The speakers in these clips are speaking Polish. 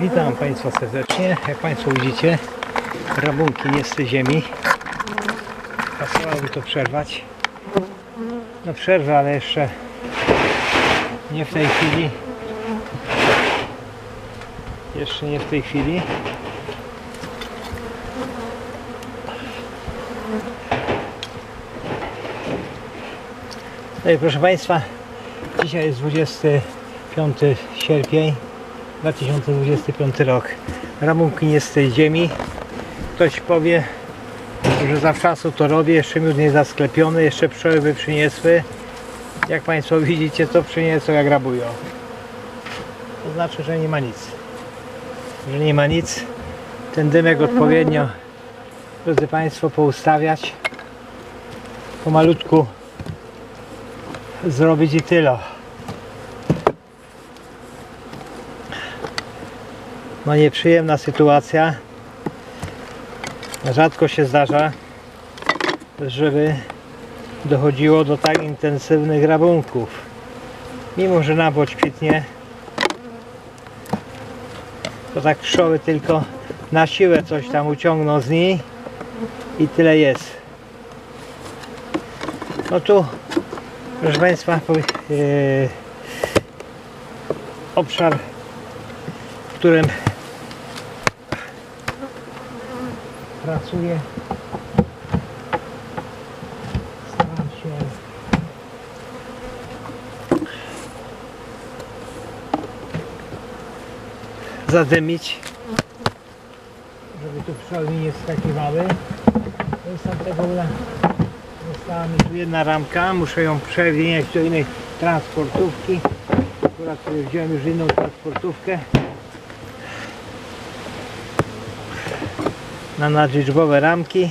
Witam Państwa serdecznie. Jak Państwo widzicie, rabunki nie z tej ziemi. Pasowałoby to przerwać. No przerwę, ale jeszcze nie w tej chwili. Jeszcze nie w tej chwili. No i proszę Państwa, dzisiaj jest 25 sierpień 2025 rok. Rabunki nie z tej ziemi. Ktoś powie, że zawczasu to robię, jeszcze miód nie zasklepiony, jeszcze pszczoły by przyniosły. Jak Państwo widzicie, to przyniosą jak rabują. To znaczy, że nie ma nic. Że nie ma nic. Ten dymek odpowiednio, drodzy Państwo, poustawiać. Pomalutku zrobić i tyle. No nieprzyjemna sytuacja. Rzadko się zdarza, żeby dochodziło do tak intensywnych rabunków. Mimo, że nabocz kwitnie, to tak pszczoły tylko na siłę coś tam uciągną z niej i tyle jest. No tu, proszę Państwa, yy, obszar, w którym pracuję. Staram się zadymić, żeby tu pszczoły nie wskakiwały. No i ula została mi tu jedna ramka, muszę ją przewieźć do innej transportówki. Akurat sobie wziąłem już inną transportówkę. Na nadliczbowe ramki.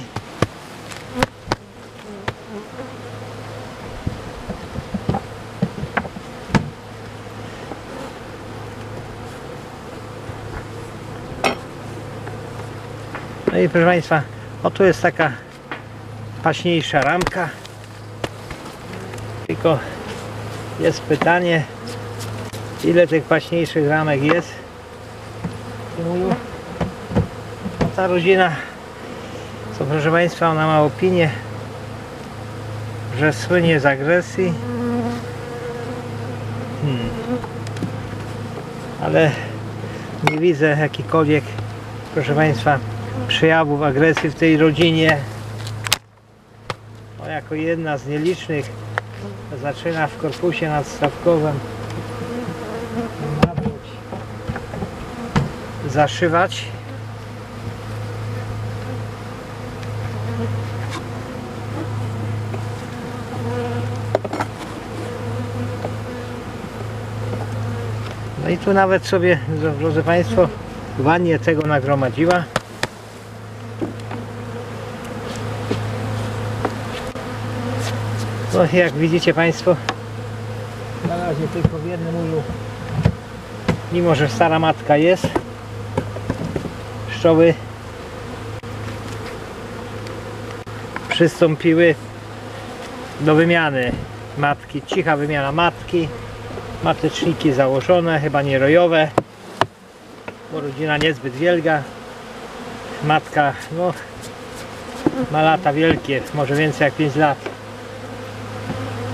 No i proszę Państwa, oto jest taka paśniejsza ramka. Tylko jest pytanie, ile tych paśniejszych ramek jest ta rodzina, proszę Państwa, ona ma opinię, że słynie z agresji. Hmm. Ale nie widzę jakikolwiek, proszę Państwa, przejawów agresji w tej rodzinie. O, jako jedna z nielicznych zaczyna w korpusie nadstawkowym zaszywać. No i tu nawet sobie, drodzy Państwo, ładnie tego nagromadziła. No jak widzicie Państwo, na razie tylko w jednym ulu, mimo że stara matka jest, pszczoły przystąpiły do wymiany matki, cicha wymiana matki mateczniki założone, chyba nie rojowe, bo rodzina niezbyt wielka. Matka no, ma lata wielkie, może więcej jak 5 lat.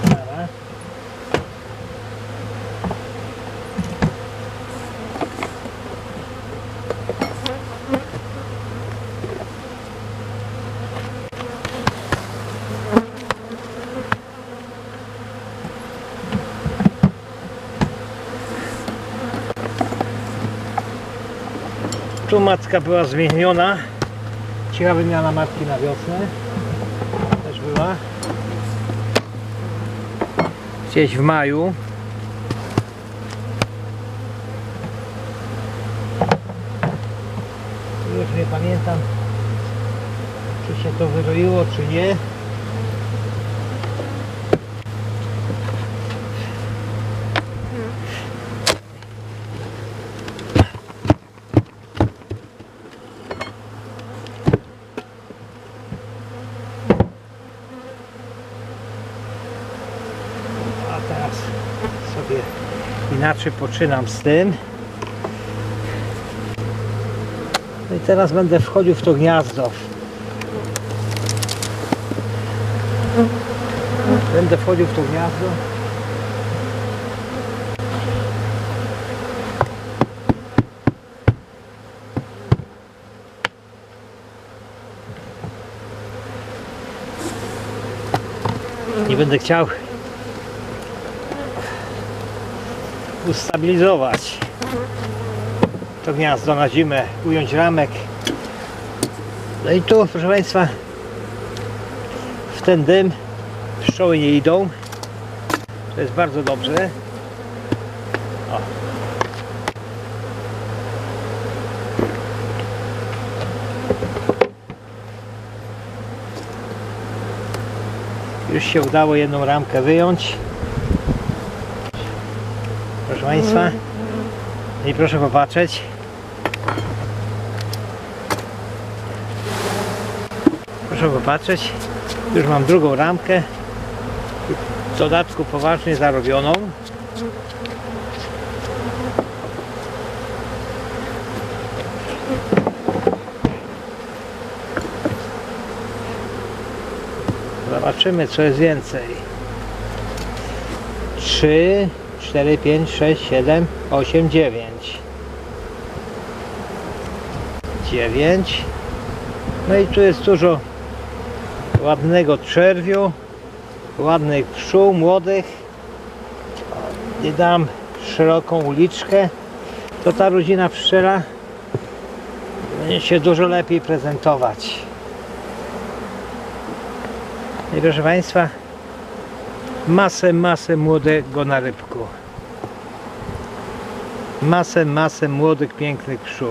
Dobra. Tu matka była zmieniona. Cicha wymiana matki na wiosnę. Też była. Gdzieś w maju. Już nie pamiętam, czy się to wyroiło, czy nie. A teraz sobie inaczej poczynam z tym. No I teraz będę wchodził w to gniazdo. Będę wchodził w to gniazdo. Nie będę chciał ustabilizować to gniazdo na zimę, ująć ramek. No i tu, proszę Państwa, w ten dym pszczoły nie idą. To jest bardzo dobrze. O. Już się udało jedną ramkę wyjąć. Proszę Państwa. I proszę popatrzeć. Proszę popatrzeć. Już mam drugą ramkę. W dodatku poważnie zarobioną. Zobaczymy co jest więcej. 3, 4, 5, 6, 7, 8, 9. 9. No i tu jest dużo ładnego czerwiu, ładnych pszczół, młodych. I dam szeroką uliczkę, to ta rodzina pszczela będzie się dużo lepiej prezentować. I proszę Państwa, masę, masę młodego na rybku. Masę, masę młodych, pięknych pszczół.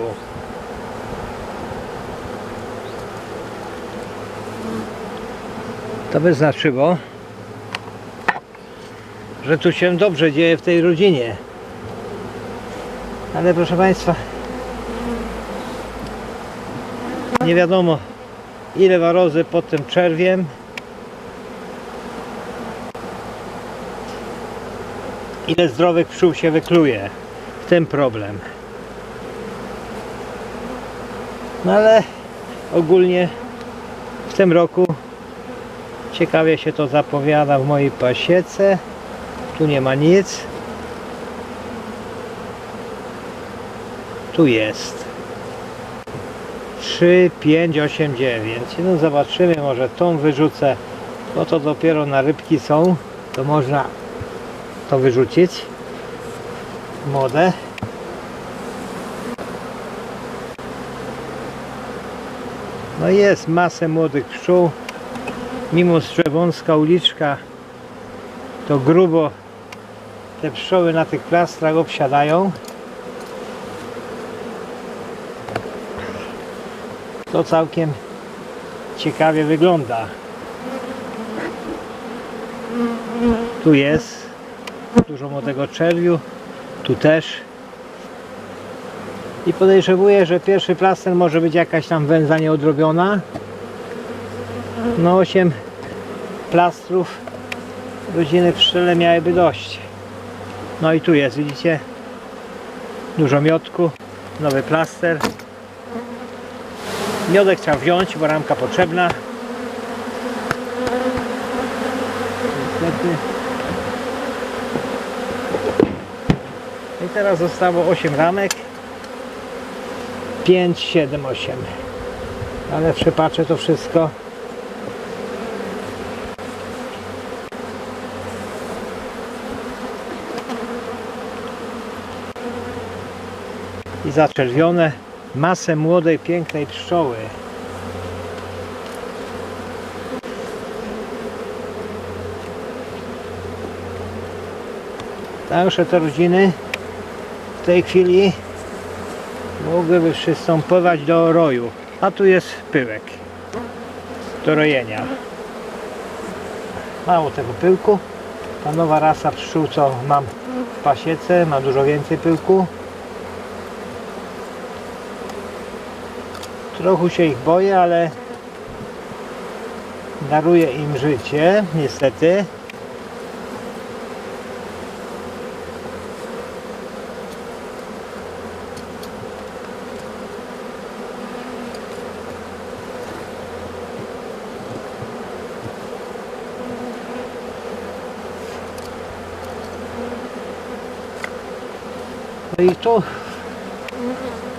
To by znaczyło, że tu się dobrze dzieje w tej rodzinie. Ale proszę Państwa, nie wiadomo ile warozy pod tym czerwiem. Ile zdrowych pszczół się wykluje. Tym problem. No ale ogólnie w tym roku ciekawie się to zapowiada w mojej pasiece. Tu nie ma nic. Tu jest. 3, 5, 8, 9. No zobaczymy, może tą wyrzucę. Bo to dopiero na rybki są. To można to wyrzucić. Młode. No jest masę młodych pszczół. Mimo że wąska uliczka to grubo te pszczoły na tych plastrach obsiadają. To całkiem ciekawie wygląda. Tu jest dużo młodego czerwiu, tu też. I podejrzewuję, że pierwszy plaster może być jakaś tam węza nieodrobiona. No 8 plastrów rodziny pszczele miałyby dość. No i tu jest, widzicie? Dużo miodku, nowy plaster. Miodek trzeba wziąć, bo ramka potrzebna. Niestety. Teraz zostało 8 ramek. 5, 7, 8. Ale przypatrzę to wszystko. i zaczerwione masę młodej, pięknej pszczoły. Także te rodziny w tej chwili mogłyby przystępować do roju. A tu jest pyłek do rojenia. Mało tego pyłku. Ta nowa rasa pszczół, co mam w pasiece, ma dużo więcej pyłku. Trochę się ich boję, ale daruję im życie, niestety. Tu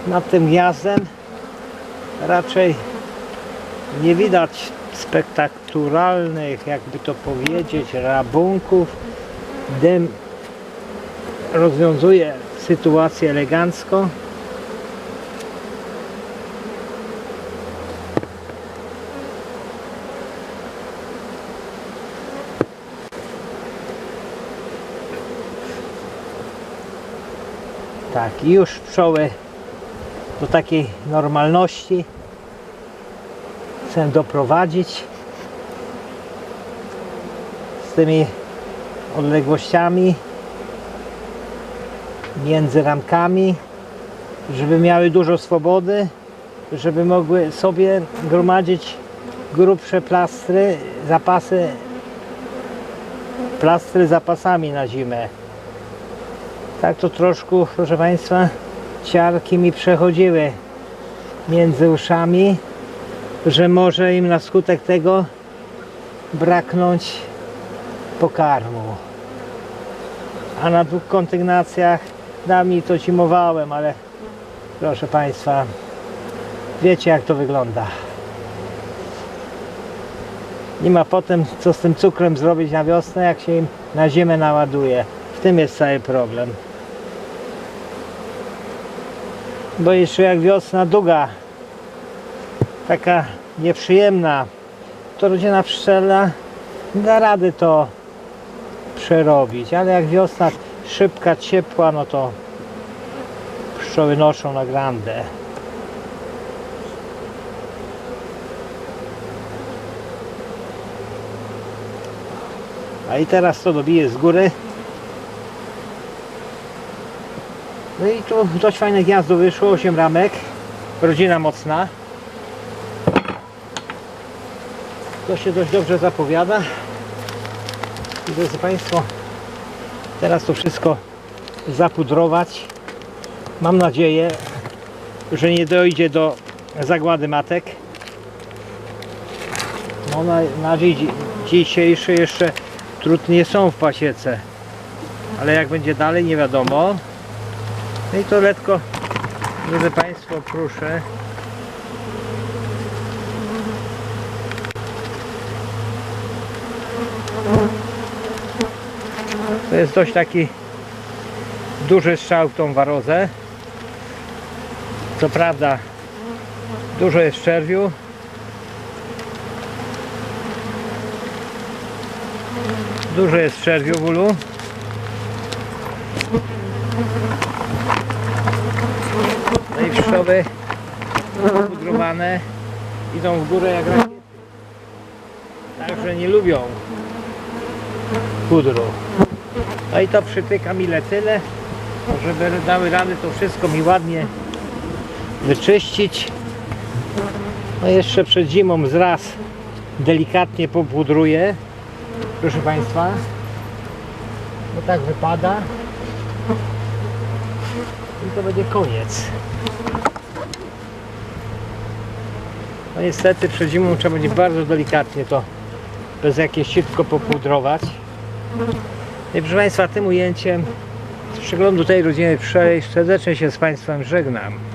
nad tym gniazdem raczej nie widać spektakularnych, jakby to powiedzieć, rabunków. Dym rozwiązuje sytuację elegancko. Tak, już pszczoły do takiej normalności chcę doprowadzić z tymi odległościami między ramkami, żeby miały dużo swobody, żeby mogły sobie gromadzić grubsze plastry, zapasy, plastry zapasami na zimę. Tak to troszkę, proszę Państwa, ciarki mi przechodziły między uszami, że może im na skutek tego braknąć pokarmu. A na dwóch kontygnacjach dawniej to zimowałem, ale proszę Państwa, wiecie jak to wygląda. Nie ma potem co z tym cukrem zrobić na wiosnę, jak się im na zimę naładuje. Tym jest cały problem. Bo jeszcze jak wiosna długa, taka nieprzyjemna, to rodzina pszczela da rady to przerobić, ale jak wiosna szybka, ciepła, no to pszczoły noszą na grandę. A i teraz to dobiję z góry. No i tu dość fajne gniazdo wyszło, 8 ramek. Rodzina mocna. To się dość dobrze zapowiada. I drodzy Państwo, teraz to wszystko zapudrować. Mam nadzieję, że nie dojdzie do zagłady matek. No na, na dziś, dzisiejszy jeszcze trud nie są w pasiece. Ale jak będzie dalej, nie wiadomo. No i to letko, drodzy Państwo, proszę. To jest dość taki duży strzał w tą warozę. Co prawda dużo jest czerwiu. Dużo jest czerwiu w ulu. No i pszczoły pudrowane idą w górę jak rakiety. Także nie lubią pudru. No i to przytykam ile tyle, żeby dały radę to wszystko mi ładnie wyczyścić. No jeszcze przed zimą zraz delikatnie popudruję. Proszę Państwa. No tak wypada. To będzie koniec. No niestety przed zimą trzeba będzie bardzo delikatnie to bez jakieś sitko popudrować. I proszę Państwa, tym ujęciem z przeglądu tej rodziny pszczeli serdecznie się z Państwem żegnam.